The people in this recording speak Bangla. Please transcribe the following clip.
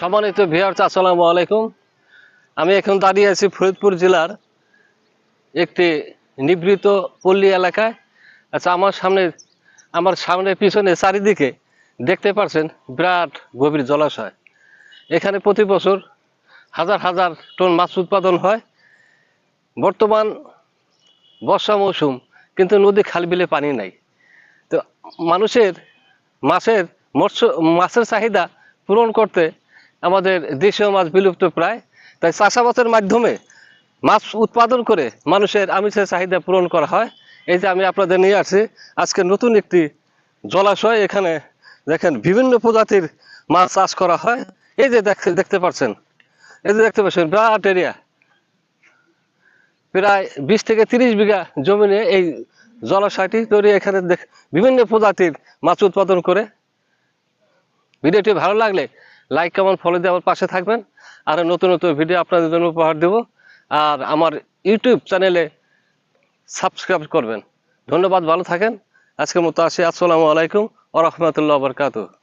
সম্মানিত ভিয়ার্স আসসালামু আলাইকুম। আমি এখন দাঁড়িয়ে আছি ফরিদপুর জেলার একটি নিবৃত পল্লী এলাকায়। আচ্ছা আমার সামনে আমার সামনে পিছনে চারিদিকে দেখতে পাচ্ছেন বিরাট গভীর জলাশয়। এখানে প্রতি বছর হাজার হাজার টন মাছ উৎপাদন হয়। বর্তমান বর্ষা মৌসুম, কিন্তু নদী খাল বিলে পানি নাই। তো মানুষের মাছের মৎস্য, মাছের চাহিদা পূরণ করতে আমাদের দেশীয় মাছ বিলুপ্ত প্রায়। তাই চাষাবাসের মাধ্যমে মাছ উৎপাদন করে মানুষের আমিষের চাহিদা পূরণ করা হয়। এই যে আমি আপনাদের নিয়ে আসছি, আজকে নতুন একটি জলাশয় এখানে দেখেন বিভিন্ন প্রজাতির মাছ চাষ করা হয়। এই যে দেখতে দেখতে পাচ্ছেন, এই যে দেখতে পাচ্ছেন বিরাট এরিয়া। প্রায় বিশ থেকে তিরিশ বিঘা জমি নিয়ে এই জলাশয়টি তৈরি এখানে বিভিন্ন প্রজাতির মাছ উৎপাদন করে। ভিডিওটি ভালো লাগলে লাইক কমেন্ট ফলো দিয়ে আমার পাশে থাকবেন। আর নতুন নতুন ভিডিও আপনাদের জন্য উপহার দেব। আর আমার ইউটিউব চ্যানেলে সাবস্ক্রাইব করবেন। ধন্যবাদ, ভালো থাকেন। আজকের মতো আসি। আসসালামু আলাইকুম ও রহমতুল্লাহ বরকাতু